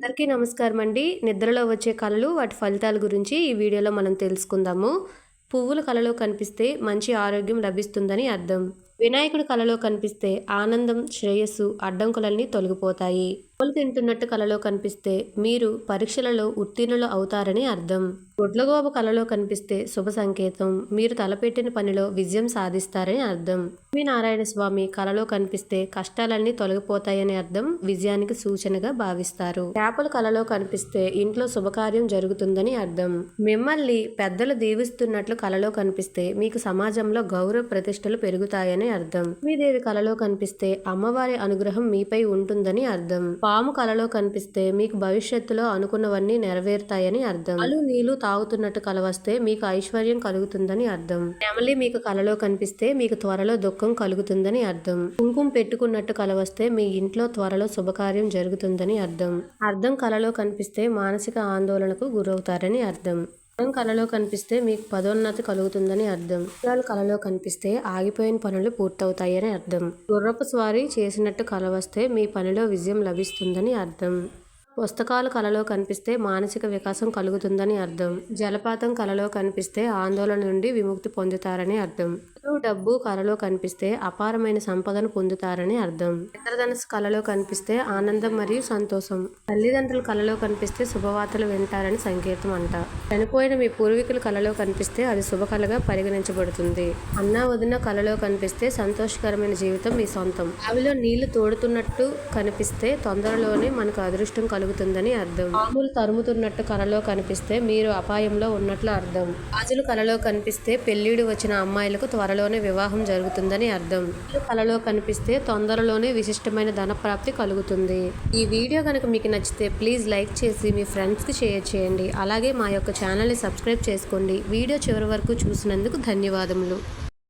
అందరికీ నమస్కారం అండి నిద్రలో వచ్చే కళలు వాటి ఫలితాల గురించి ఈ వీడియోలో మనం తెలుసుకుందాము. పువ్వుల కళలో కనిపిస్తే మంచి ఆరోగ్యం లభిస్తుందని అర్థం. వినాయకుడి కళలో కనిపిస్తే ఆనందం శ్రేయస్సు అడ్డంకులన్నీ తొలగిపోతాయి. పువ్వులు తింటున్నట్టు కళలో కనిపిస్తే మీరు పరీక్షలలో ఉత్తీర్ణులు అవుతారని అర్థం. గుడ్లగోబ కలలో కనిపిస్తే శుభ సంకేతం. మీరు తలపెట్టిన పనిలో విజయం సాధిస్తారని అర్థం. లక్ష్మీ నారాయణ స్వామి కలలో కనిపిస్తే కష్టాలన్నీ తొలగిపోతాయని అర్థం విజయానికి సూచనగా భావిస్తారు. చేపలు కలలో కనిపిస్తే ఇంట్లో శుభకార్యం జరుగుతుందని అర్థం. మిమ్మల్ని పెద్దలు దీవిస్తున్నట్లు కలలో కనిపిస్తే మీకు సమాజంలో గౌరవ ప్రతిష్టలు పెరుగుతాయని అర్థం. లక్ష్మీదేవి కలలో కనిపిస్తే అమ్మవారి అనుగ్రహం మీపై ఉంటుందని అర్థం. పాము కలలో కనిపిస్తే మీకు భవిష్యత్తులో అనుకున్నవన్నీ నెరవేరుతాయని అర్థం. అలు నీళ్ళు తాగుతున్నట్టు కల వస్తే మీకు ఐశ్వర్యం కలుగుతుందని అర్థం. నెమలి మీకు కలలో కనిపిస్తే మీకు త్వరలో దుఃఖం కలుగుతుందని అర్థం. కుంకుమ పెట్టుకున్నట్టు కల వస్తే మీ ఇంట్లో త్వరలో శుభకార్యం జరుగుతుందని అర్థం. అర్థం కలలో కనిపిస్తే మానసిక ఆందోళనకు గురవుతారని అర్థం. అర్థం కళలో కనిపిస్తే మీకు పదోన్నతి కలుగుతుందని అర్థం. గుర్రాలు కళలో కనిపిస్తే ఆగిపోయిన పనులు పూర్తవుతాయని అర్థం. గుర్రపు స్వారీ చేసినట్టు కల వస్తే మీ పనిలో విజయం లభిస్తుందని అర్థం. పుస్తకాలు కలలో కనిపిస్తే మానసిక వికాసం కలుగుతుందని అర్థం. జలపాతం కలలో కనిపిస్తే ఆందోళన నుండి విముక్తి పొందుతారని అర్థం. డబ్బు కళలో కనిపిస్తే అపారమైన సంపదను పొందుతారని అర్థం. ఇంద్రధనస్సు కళలో కనిపిస్తే ఆనందం మరియు సంతోషం. తల్లిదండ్రుల కళలో కనిపిస్తే శుభవార్తలు వింటారని సంకేతం అంట. చనిపోయిన మీ పూర్వీకుల కళలో కనిపిస్తే అది శుభకళగా పరిగణించబడుతుంది. అన్న వదిన కళలో కనిపిస్తే సంతోషకరమైన జీవితం మీ సొంతం. అవిలో నీళ్ళు తోడుతున్నట్టు కనిపిస్తే తొందరలోనే మనకు అదృష్టం కలుగుతుందని అర్థం. పాములు తరుముతున్నట్టు కళలో కనిపిస్తే మీరు అపాయంలో ఉన్నట్లు అర్థం. రాజులు కళలో కనిపిస్తే పెళ్ళిడు వచ్చిన అమ్మాయిలకు త్వరలోనే వివాహం జరుగుతుందని అర్థం. కలలో కనిపిస్తే తొందరలోనే విశిష్టమైన ధన ప్రాప్తి కలుగుతుంది. ఈ వీడియో కనుక మీకు నచ్చితే ప్లీజ్ లైక్ చేసి మీ ఫ్రెండ్స్కి షేర్ చేయండి. అలాగే మా యొక్క ఛానల్ని సబ్స్క్రైబ్ చేసుకోండి. వీడియో చివరి వరకు చూసినందుకు ధన్యవాదములు.